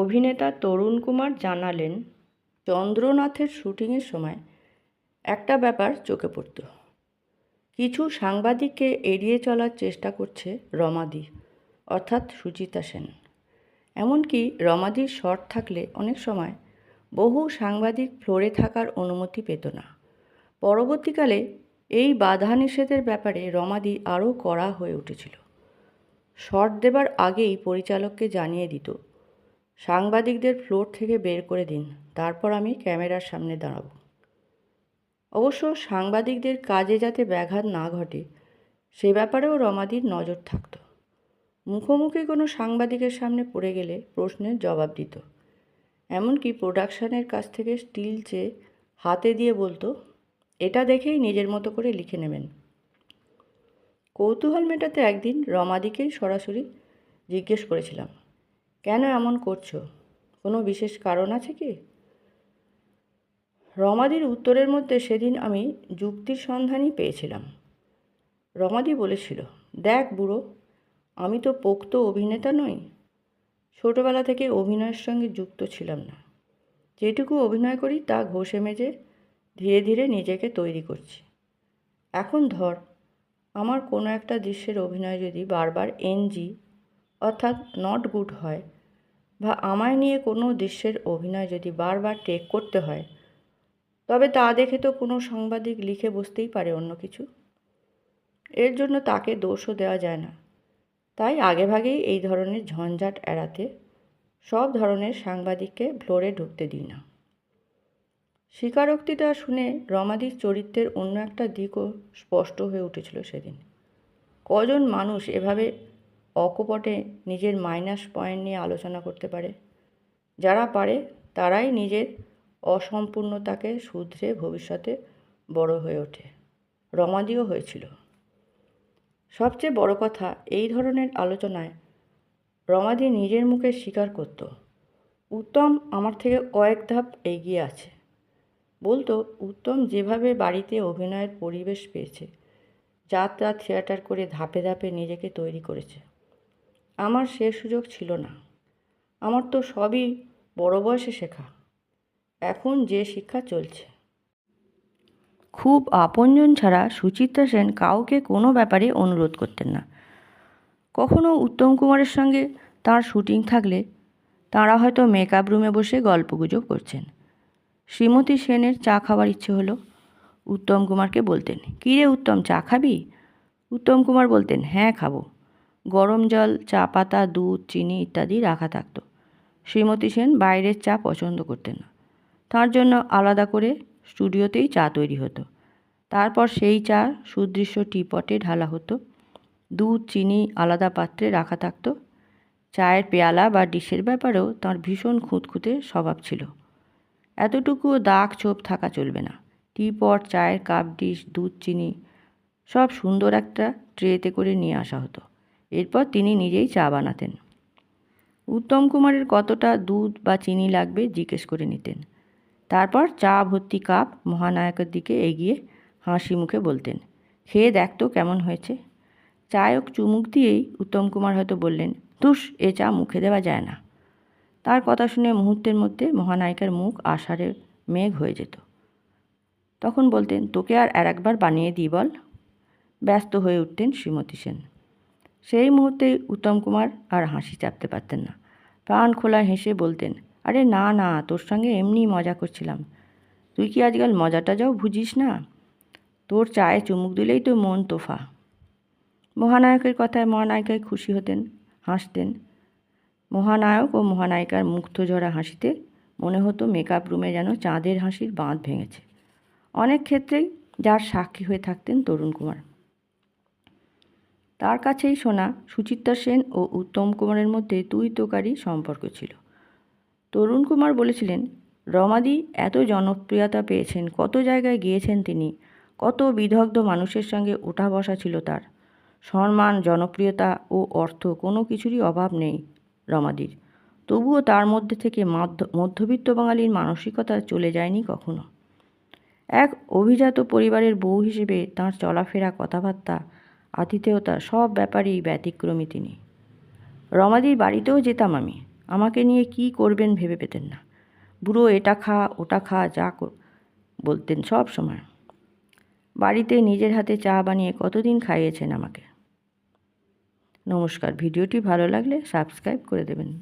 অভিনেতা তরুণ কুমার জানালেন, চন্দ্রনাথের শুটিংয়ের সময় একটা ব্যাপার চোখে পড়ত। কিছু সাংবাদিককে এড়িয়ে চলার চেষ্টা করছে রমাদি, অর্থাৎ সুচিতা সেন। এমনকি রমাদির শট থাকলে অনেক সময় বহু সাংবাদিক ফ্লোরে থাকার অনুমতি পেত না। পরবর্তীকালে এই বাধা নিষেধের ব্যাপারে রমাদি আরও কড়া হয়ে উঠেছিল। শট দেবার আগেই পরিচালককে জানিয়ে দিত সাংবাদিকদের ফ্লোর থেকে বের করে দিন, তারপর আমি ক্যামেরার সামনে দাঁড়াবো। অবশ্য সাংবাদিকদের কাজে যাতে ব্যাঘাত না ঘটে, সে ব্যাপারেও রমাদির নজর থাকত। মুখোমুখি কোনো সাংবাদিকের সামনে পড়ে গেলে প্রশ্নের জবাব দিত। এমনকি প্রোডাকশানের কাছ থেকে স্টিল চেয়ে হাতে দিয়ে বলতো, এটা দেখেই নিজের মতো করে লিখে নেবেন। কৌতূহল মেটাতে একদিন রমাদিকেই সরাসরি জিজ্ঞেস করেছিলাম কেন এমন করছ? কোনো বিশেষ কারণ আছে কি? রমাদির উত্তরের মধ্যে সেদিন আমি যুক্তির সন্ধানই পেয়েছিলাম। রমাদি বলেছিল, দেখ বুড়ো, আমি তো পোক্ত অভিনেতা নই। ছোটোবেলা থেকে অভিনয়ের সঙ্গে যুক্ত ছিলাম না। যেটুকু অভিনয় করি তা ঘষে মেজে ধীরে ধীরে নিজেকে তৈরি করছি। এখন ধর, আমার কোনো একটা দৃশ্যের অভিনয় যদি বারবার এনজি অর্থাৎ নট গুড হয় বা আমায় নিয়ে কোনো দৃশ্যের অভিনয় যদি বারবার টেক করতে হয়, তবে তা দেখে তো কোনো সাংবাদিক লিখে বসতেই পারে অন্য কিছু। এর জন্য তাকে দোষও দেওয়া যায় না। তাই আগেভাগেই এই ধরনের ঝঞ্ঝাট এড়াতে সব ধরনের সাংবাদিককে ফ্লোরে ঢুকতে দিই না। স্বীকারোক্তিটা শুনে রমাদির চরিত্রের অন্য একটা দিকও স্পষ্ট হয়ে উঠেছিল সেদিন। কজন মানুষ এভাবে অকপটে নিজের মাইনাস পয়েন্ট নিয়ে আলোচনা করতে পারে। যারা পারে, তারাই নিজের অসম্পূর্ণতাকে শুধরে ভবিষ্যতে বড় হয়ে ওঠে। রমাদিও হয়েছিল। সবচেয়ে বড় কথা এই ধরনের আলোচনায় রমাদি নিজের মুখে স্বীকার করত, উত্তম আমার থেকে কয়েক ধাপ এগিয়ে আছে। বলতো, উত্তম যেভাবে বাড়িতে অভিনয়ের পরিবেশ পেয়েছে, যাত্রা থিয়েটার করে ধাপে ধাপে নিজেকে তৈরি করেছে। আমার সে সুযোগ ছিল না। আমার তো সবই বড় বয়সে শেখা। এখন যে শিক্ষা চলছে। খুব আপনজন ছাড়া সুচিত্রা সেন কাউকে কোনো ব্যাপারে অনুরোধ করতেন না। কখনো উত্তম কুমারের সঙ্গে তার শুটিং থাকলে তাঁরা হয়তো মেকআপ রুমে বসে গল্পগুজব করছেন। শ্রীমতী সেনের চা খাবার ইচ্ছে হলো উত্তম কুমারকে বলতেন কী রে উত্তম, চা খাবি? উত্তম কুমার বলতেন হ্যাঁ খাব। গরম জল, চা পাতা, দুধ, চিনি ইত্যাদি রাখা থাকতো। শ্রীমতী সেন বাইরের চা পছন্দ করতেন না। তার জন্য আলাদা করে স্টুডিওতেই চা তৈরি হতো। তারপর সেই চা সুদৃশ্য টিপটে ঢালা হতো। দুধ, চিনি আলাদা পাত্রে রাখা থাকতো। চায়ের পেয়ালা বা ডিশের ব্যাপারেও তার ভীষণ খুঁতখুঁতে স্বভাব ছিল। এতটুকুও দাগ ছোপ থাকা চলবে না। টিপট, চায়ের কাপ, ডিশ, দুধ, চিনি সব সুন্দর একটা ট্রেতে করে নিয়ে আসা হতো। এরপর তিনি নিজেই চা বানাতেন। উত্তম কুমারের কতটা দুধ বা চিনি লাগবে জিজ্ঞেস করে নিতেন। তারপর চা ভর্তি কাপ মহানায়কের দিকে এগিয়ে হাসি মুখে বলতেন, খেয়ে দেখ তো কেমন হয়েছে। চায়ক চুমুক দিয়েই উত্তম কুমার হয়তো বললেন তুস এ চা মুখে দেওয়া যায় না। তার কথা শুনে মুহূর্তের মধ্যে মহানায়িকার মুখ আষাঢ়ে মেঘ হয়ে যেত। তখন বলতেন, তোকে আর আর একবার বানিয়ে দিই বল। ব্যস্ত হয়ে উঠতেন শ্রীমতী সেন। সেই মুহূর্তে উত্তম কুমার আর হাসি চাপতে পারতেন না। প্রাণ খোলা হেসে বলতেন, আরে না না, তোর সঙ্গে এমনি মজা করছিলাম। তুই কি আজকাল মজাটা যাও বুঝিস না? তোর চায়ে চুমুক দিলেই তো মন তোফা। মহানায়কের কথায় মহানায়িকায় খুশি হতেন, হাসতেন। মহানায়ক ও মহানায়িকার মুগ্ধজরা হাসিতে মনে হতো মেকআপ রুমে যেন চাঁদের হাসির বাঁধ ভেঙেছে। অনেক ক্ষেত্রেই যার সাক্ষী হয়ে থাকতেন তরুণ কুমার। তার কাছেই শোনা সুচিত্রা সেন ও উত্তম কুমারের মধ্যে দুই তোকারি সম্পর্ক ছিল। তরুণ কুমার বলেছিলেন, রমাদি এত জনপ্রিয়তা পেয়েছেন, কত জায়গায় গিয়েছেন তিনি, কত বিদগ্ধ মানুষের সঙ্গে ওঠা বসা ছিল তার। সম্মান, জনপ্রিয়তা ও অর্থ কোনো কিছুরই অভাব নেই রমাদির। তবুও তার মধ্যে থেকে মধ্যবিত্ত বাঙালির মানসিকতা চলে যায়নি কখনো। এক অভিজাত পরিবারের বউ হিসেবে তাঁর চলাফেরা, কথাবার্তা আতিথেয়তা, সব ব্যাপারেই ব্যতিক্রমী তিনি। রমাদির বাড়িতেও যেতাম আমি। আমাকে নিয়ে কি করবেন ভেবে পেতেন না। বুড়ো, এটা খা, ওটা খা, যা বলতেন সব সময়। বাড়িতে নিজের হাতে চা বানিয়ে কতদিন খাইয়েছেন আমাকে? নমস্কার, ভিডিওটি ভালো লাগলে সাবস্ক্রাইব করে দেবেন।